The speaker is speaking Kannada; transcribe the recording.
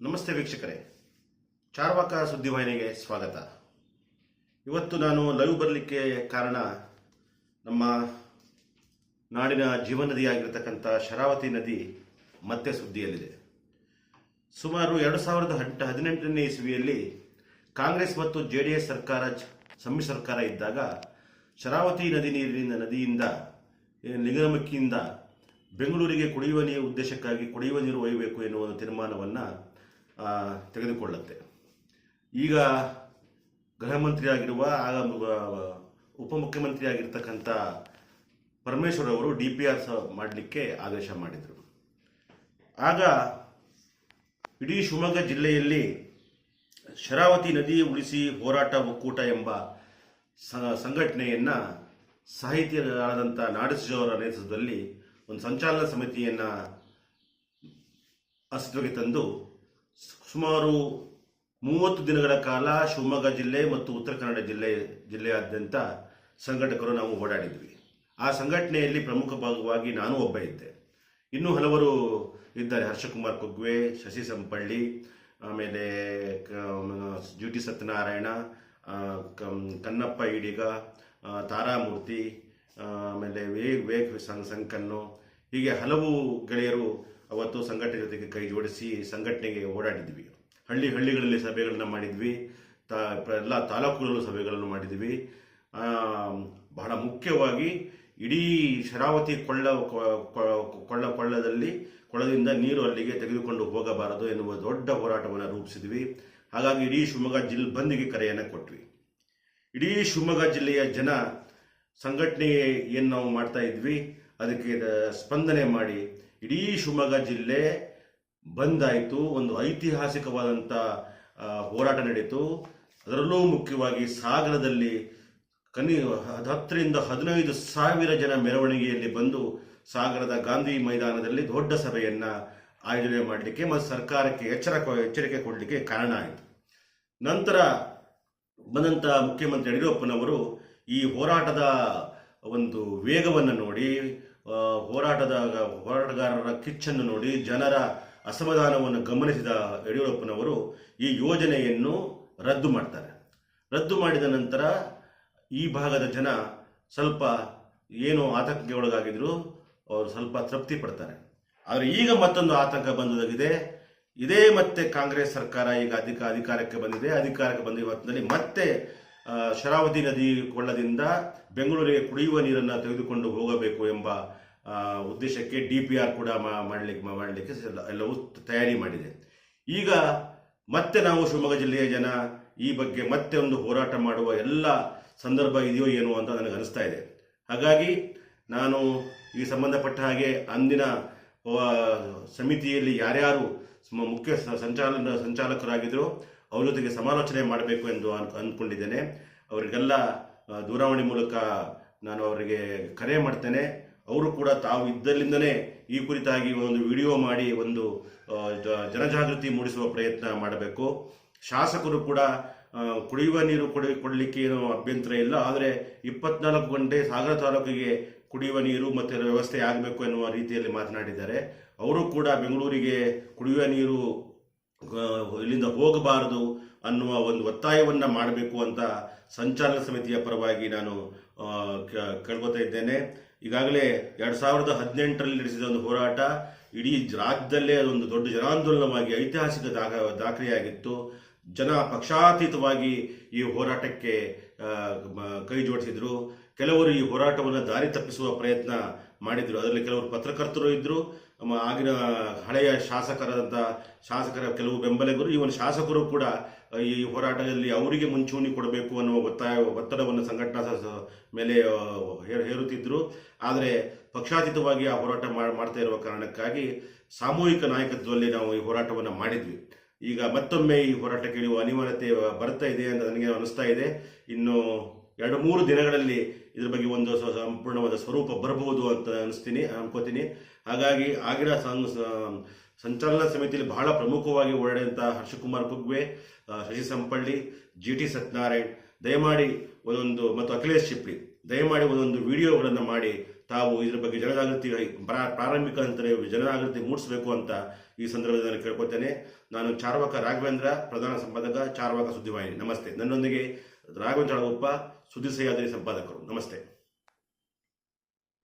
ನಮಸ್ತೆ ವೀಕ್ಷಕರೇ. ಚಾರ್ವಾಕ ಸುದ್ದಿವಾಹಿನಿಗೆ ಸ್ವಾಗತ. ಇವತ್ತು ನಾನು ಲೈವ್ ಬರಲಿಕ್ಕೆ ಕಾರಣ ನಮ್ಮ ನಾಡಿನ ಜೀವನದಿಯಾಗಿರ್ತಕ್ಕಂಥ ಶರಾವತಿ ನದಿ ಮತ್ತೆ ಸುದ್ದಿಯಲ್ಲಿದೆ. ಸುಮಾರು ಎರಡು ಸಾವಿರದ ಹದಿನೆಂಟನೇ ಇಸ್ವಿಯಲ್ಲಿ ಕಾಂಗ್ರೆಸ್ ಮತ್ತು ಜೆ ಡಿ ಎಸ್ ಸರ್ಕಾರ ಸಮ್ಮಿ ಸರ್ಕಾರ ಇದ್ದಾಗ ಶರಾವತಿ ನದಿ ನೀರಿನ ನದಿಯಿಂದ ನಿಗಮಕ್ಕಿಯಿಂದ ಬೆಂಗಳೂರಿಗೆ ಕುಡಿಯುವ ನೀರು ಉದ್ದೇಶಕ್ಕಾಗಿ ಕುಡಿಯುವ ನೀರು ಒಯ್ಯಬೇಕು ಎನ್ನುವ ತೀರ್ಮಾನವನ್ನು ತೆಗೆದುಕೊಳ್ಳುತ್ತೆ. ಈಗ ಗೃಹ ಮಂತ್ರಿಯಾಗಿರುವ ಆಗ ಉಪಮುಖ್ಯಮಂತ್ರಿಯಾಗಿರ್ತಕ್ಕಂಥ ಪರಮೇಶ್ವರ್ ಅವರು ಡಿ ಪಿ ಆರ್ ಮಾಡಲಿಕ್ಕೆ ಆದೇಶ ಮಾಡಿದರು. ಆಗ ಇಡೀ ಶಿವಮೊಗ್ಗ ಜಿಲ್ಲೆಯಲ್ಲಿ ಶರಾವತಿ ನದಿ ಉಳಿಸಿ ಹೋರಾಟ ಒಕ್ಕೂಟ ಎಂಬ ಸಂಘಟನೆಯನ್ನು ಸಂಘಟನೆಯನ್ನ ನಾಡಸಿಜವರ ನೇತೃತ್ವದಲ್ಲಿ ಒಂದು ಸಂಚಾಲನಾ ಸಮಿತಿಯನ್ನು ಅಸ್ತಿತ್ವಕ್ಕೆ ತಂದು ಸುಮಾರು ಮೂವತ್ತು ದಿನಗಳ ಕಾಲ ಶಿವಮೊಗ್ಗ ಜಿಲ್ಲೆ ಮತ್ತು ಉತ್ತರ ಕನ್ನಡ ಜಿಲ್ಲೆ, ಜಿಲ್ಲೆಯಾದ್ಯಂತ ಸಂಘಟಕರು ನಾವು ಓಡಾಡಿದ್ವಿ. ಆ ಸಂಘಟನೆಯಲ್ಲಿ ಪ್ರಮುಖ ಭಾಗವಾಗಿ ನಾನು ಒಬ್ಬ ಇದ್ದೆ. ಇನ್ನೂ ಹಲವರು ಇದ್ದಾರೆ. ಹರ್ಷಕುಮಾರ್ ಕುಗ್ವೆ, ಶಶಿ ಸಂಪಳ್ಳಿ, ಆಮೇಲೆ ಜಿ ಟಿ ಸತ್ಯನಾರಾಯಣ ಕನ್ನಪ್ಪ ಈಡಿಗ ತಾರಾಮೂರ್ತಿ ಆಮೇಲೆ ವೇಗ್ ವೇಗ್ ಸಂಕನ್ನು, ಹೀಗೆ ಹಲವು ಗೆಳೆಯರು ಅವತ್ತು ಸಂಘಟನೆ ಜೊತೆಗೆ ಕೈ ಜೋಡಿಸಿ ಸಂಘಟನೆಗೆ ಓಡಾಡಿದ್ವಿ ಹಳ್ಳಿ ಹಳ್ಳಿಗಳಲ್ಲಿ ಸಭೆಗಳನ್ನು ಮಾಡಿದ್ವಿ. ತಾ, ಎಲ್ಲ ತಾಲೂಕುಗಳಲ್ಲೂ ಸಭೆಗಳನ್ನು ಮಾಡಿದ್ವಿ. ಬಹಳ ಮುಖ್ಯವಾಗಿ ಇಡೀ ಶರಾವತಿ ಕೊಳ್ಳ ಕೊಳ್ಳ ಕೊಳ್ಳದಲ್ಲಿ ಕೊಳದಿಂದ ನೀರು ಅಲ್ಲಿಗೆ ತೆಗೆದುಕೊಂಡು ಹೋಗಬಾರದು ಎನ್ನುವ ದೊಡ್ಡ ಹೋರಾಟವನ್ನು ರೂಪಿಸಿದ್ವಿ. ಹಾಗಾಗಿ ಇಡೀ ಶಿವಮೊಗ್ಗ ಜಿಲ್ಲೆ ಬಂದಿಗೆ ಕರೆಯನ್ನು ಕೊಟ್ವಿ. ಇಡೀ ಶಿವಮೊಗ್ಗ ಜಿಲ್ಲೆಯ ಜನ ಸಂಘಟನೆ ಏನು ನಾವು ಮಾಡ್ತಾ ಇದ್ವಿ, ಅದಕ್ಕೆ ಸ್ಪಂದನೆ ಮಾಡಿ ಇಡೀ ಶಿವಮೊಗ್ಗ ಜಿಲ್ಲೆ ಬಂದಾಯಿತು. ಒಂದು ಐತಿಹಾಸಿಕವಾದಂಥ ಹೋರಾಟ ನಡೀತು. ಅದರಲ್ಲೂ ಮುಖ್ಯವಾಗಿ ಸಾಗರದಲ್ಲಿ ಕನಿ, ಹತ್ತರಿಂದ ಹದಿನೈದು ಸಾವಿರ ಜನ ಮೆರವಣಿಗೆಯಲ್ಲಿ ಬಂದು ಸಾಗರದ ಗಾಂಧಿ ಮೈದಾನದಲ್ಲಿ ದೊಡ್ಡ ಸಭೆಯನ್ನು ಆಯೋಜನೆ ಮಾಡಲಿಕ್ಕೆ ಮತ್ತು ಸರ್ಕಾರಕ್ಕೆ ಎಚ್ಚರ ಎಚ್ಚರಿಕೆ ಕೊಡಲಿಕ್ಕೆ ಕಾರಣ ಆಯಿತು. ನಂತರ ಬಂದಂಥ ಮುಖ್ಯಮಂತ್ರಿ ಯಡಿಯೂರಪ್ಪನವರು ಈ ಹೋರಾಟದ ಒಂದು ವೇಗವನ್ನು ನೋಡಿ ಹೋರಾಟದ ಹೋರಾಟಗಾರರ ಕಿಚ್ಚನ್ನು ನೋಡಿ ಜನರ ಅಸಮಾಧಾನವನ್ನು ಗಮನಿಸಿದ ಯಡಿಯೂರಪ್ಪನವರು ಈ ಯೋಜನೆಯನ್ನು ರದ್ದು ಮಾಡ್ತಾರೆ. ರದ್ದು ಮಾಡಿದ ನಂತರ ಈ ಭಾಗದ ಜನ ಸ್ವಲ್ಪ ಏನು ಆತಂಕಕ್ಕೆ ಒಳಗಾಗಿದ್ರು, ಅವರು ಸ್ವಲ್ಪ ತೃಪ್ತಿ ಪಡ್ತಾರೆ. ಆದರೆ ಈಗ ಮತ್ತೊಂದು ಆತಂಕ ಬಂದೊದಗಿದೆ. ಇದೇ ಮತ್ತೆ ಕಾಂಗ್ರೆಸ್ ಸರ್ಕಾರ ಈಗ ಅಧಿಕ ಅಧಿಕಾರಕ್ಕೆ ಬಂದಿದೆ. ಅಧಿಕಾರಕ್ಕೆ ಬಂದಿರುವ ಮತ್ತೆ ಶರಾವತಿ ನದಿ ಕೊಳ್ಳದಿಂದ ಬೆಂಗಳೂರಿಗೆ ಕುಡಿಯುವ ನೀರನ್ನು ತೆಗೆದುಕೊಂಡು ಹೋಗಬೇಕು ಎಂಬ ಉದ್ದೇಶಕ್ಕೆ ಡಿ ಪಿ ಆರ್ ಕೂಡ ಮಾಡಲಿಕ್ಕೆ ಮಾಡಲಿಕ್ಕೆ ಎಲ್ಲ- ಎಲ್ಲವೂ ತಯಾರಿ ಮಾಡಿದೆ. ಈಗ ಮತ್ತೆ ನಾವು ಶಿವಮೊಗ್ಗ ಜಿಲ್ಲೆಯ ಜನ ಈ ಬಗ್ಗೆ ಮತ್ತೆ ಒಂದು ಹೋರಾಟ ಮಾಡುವ ಎಲ್ಲ ಸಂದರ್ಭ ಇದೆಯೋ ಏನೋ ಅಂತ ನನಗೆ ಅನಿಸ್ತಾ ಇದೆ. ಹಾಗಾಗಿ ನಾನು ಈ ಸಂಬಂಧಪಟ್ಟ ಹಾಗೆ ಅಂದಿನ ಸಮಿತಿಯಲ್ಲಿ ಯಾರ್ಯಾರು ಮುಖ್ಯ ಸಂಚಾಲ ಸಂಚಾಲನ ಸಂಚಾಲಕರಾಗಿದ್ದರು ಅವ್ರ ಜೊತೆಗೆ ಸಮಾಲೋಚನೆ ಮಾಡಬೇಕು ಎಂದು ಅನ್ ಅಂದ್ಕೊಂಡಿದ್ದೇನೆ ಅವರಿಗೆಲ್ಲ ದೂರವಾಣಿ ಮೂಲಕ ನಾನು ಅವರಿಗೆ ಕರೆ ಮಾಡ್ತೇನೆ. ಅವರು ಕೂಡ ತಾವು ಇದ್ದಲ್ಲಿಂದನೇ ಈ ಕುರಿತಾಗಿ ಒಂದು ವಿಡಿಯೋ ಮಾಡಿ ಒಂದು ಜನಜಾಗೃತಿ ಮೂಡಿಸುವ ಪ್ರಯತ್ನ ಮಾಡಬೇಕು. ಶಾಸಕರು ಕೂಡ ಕುಡಿಯುವ ನೀರು ಕೊಡಿ, ಕೊಡಲಿಕ್ಕೆ ಏನು ಅಭ್ಯಂತರ ಇಲ್ಲ. ಆದರೆ ಇಪ್ಪತ್ನಾಲ್ಕು ಗಂಟೆ ಸಾಗರ ತಾಲೂಕಿಗೆ ಕುಡಿಯುವ ನೀರು ಮತ್ತು ವ್ಯವಸ್ಥೆ ಆಗಬೇಕು ಎನ್ನುವ ರೀತಿಯಲ್ಲಿ ಮಾತನಾಡಿದ್ದಾರೆ. ಅವರು ಕೂಡ ಬೆಂಗಳೂರಿಗೆ ಕುಡಿಯುವ ನೀರು ಇಲ್ಲಿಂದ ಹೋಗಬಾರದು ಅನ್ನುವ ಒಂದು ಒತ್ತಾಯವನ್ನು ಮಾಡಬೇಕು ಅಂತ ಸಂಚಾಲನ ಸಮಿತಿಯ ಪರವಾಗಿ ನಾನು ಕೇಳ್ಕೊತಾ ಇದ್ದೇನೆ. ಈಗಾಗಲೇ ಎರಡು ಸಾವಿರದ ಹದಿನೆಂಟರಲ್ಲಿ ನಡೆಸಿದ ಒಂದು ಹೋರಾಟ ಇಡೀ ರಾಜ್ಯದಲ್ಲೇ ಅದೊಂದು ದೊಡ್ಡ ಜನಾಂದೋಲನವಾಗಿ ಐತಿಹಾಸಿಕ ದಾಖ, ದಾಖಲೆಯಾಗಿತ್ತು. ಜನ ಪಕ್ಷಾತೀತವಾಗಿ ಈ ಹೋರಾಟಕ್ಕೆ ಕೈ ಜೋಡಿಸಿದರು. ಕೆಲವರು ಈ ಹೋರಾಟವನ್ನು ದಾರಿ ತಪ್ಪಿಸುವ ಪ್ರಯತ್ನ ಮಾಡಿದ್ರು. ಅದರಲ್ಲಿ ಕೆಲವರು ಪತ್ರಕರ್ತರು ಇದ್ದರು ಆಗಿನ ಹಳೆಯ ಶಾಸಕರಾದಂಥ ಶಾಸಕರ ಕೆಲವು ಬೆಂಬಲಿಗರು ಇವನ್ ಶಾಸಕರು ಕೂಡ ಈ ಹೋರಾಟದಲ್ಲಿ ಅವರಿಗೆ ಮುಂಚೂಣಿ ಕೊಡಬೇಕು ಅನ್ನುವ ಒತ್ತಾಯ, ಒತ್ತಡವನ್ನು ಸಂಘಟನಾ ಮೇಲೆ ಹೇರುತ್ತಿದ್ದರು ಆದರೆ ಪಕ್ಷಾತೀತವಾಗಿ ಆ ಹೋರಾಟ ಮಾಡ್- ಮಾಡ್ತಾ ಇರುವ ಕಾರಣಕ್ಕಾಗಿ ಸಾಮೂಹಿಕ ನಾಯಕತ್ವದಲ್ಲಿ ನಾವು ಈ ಹೋರಾಟವನ್ನು ಮಾಡಿದ್ವಿ. ಈಗ ಮತ್ತೊಮ್ಮೆ ಈ ಹೋರಾಟಕ್ಕೆ ಇಳಿಯುವ ಅನಿವಾರ್ಯತೆ ಬರ್ತಾ ಇದೆ ಅಂತ ನನಗೆ ಅನಿಸ್ತಾ ಇದೆ. ಇನ್ನು ಎರಡು ಮೂರು ದಿನಗಳಲ್ಲಿ ಇದ್ರ ಬಗ್ಗೆ ಒಂದು ಸಂಪೂರ್ಣವಾದ ಸ್ವರೂಪ ಬರಬಹುದು ಅಂತ ಅನಿಸ್ತೀನಿ, ಅನ್ಕೋತೀನಿ. ಹಾಗಾಗಿ ಆಗಿನ ಸಂ- ಸಂಚಲನ ಸಮಿತಿಯಲ್ಲಿ ಬಹಳ ಪ್ರಮುಖವಾಗಿ ಓಡಾಡಿದಂಥ ಹರ್ಷಕುಮಾರ್ ಕುಗ್ವೆ ಶಶಿ ಸಂಪಳ್ಳಿ, ಜಿ ಟಿ ಸತ್ಯನಾರಾಯಣ್, ದಯಮಾಡಿ ಒಂದೊಂದು ಮತ್ತು ಅಖಿಲೇಶ್ ಶಿಪ್ಲಿ ದಯಮಾಡಿ ಒಂದೊಂದು ವಿಡಿಯೋಗಳನ್ನು ಮಾಡಿ ತಾವು ಇದ್ರ ಬಗ್ಗೆ ಜನಜಾಗೃತಿ ಪ್ರಾ- ಪ್ರಾರಂಭಿಕ ಅಂತಲೇ ಜನಜಾಗೃತಿ ಮೂಡಿಸಬೇಕು ಅಂತ ಈ ಸಂದರ್ಭದಲ್ಲಿ ಕೇಳ್ಕೊತೇನೆ. ನಾನು ಚಾರ್ವಾಕ ರಾಘವೇಂದ್ರ, ಪ್ರಧಾನ ಸಂಪಾದಕ ಚಾರ್ವಾಕ ಸುದ್ದಿವಾಹಿನಿ. ನಮಸ್ತೆ. ನನ್ನೊಂದಿಗೆ ರಾಘವೇಂದ್ರ ಅಳಗೊಪ್ಪ ಸುದ್ದಿ ಸಹ್ಯಾದ್ರಿ ಸಂಪಾದಕರು. ನಮಸ್ತೆ.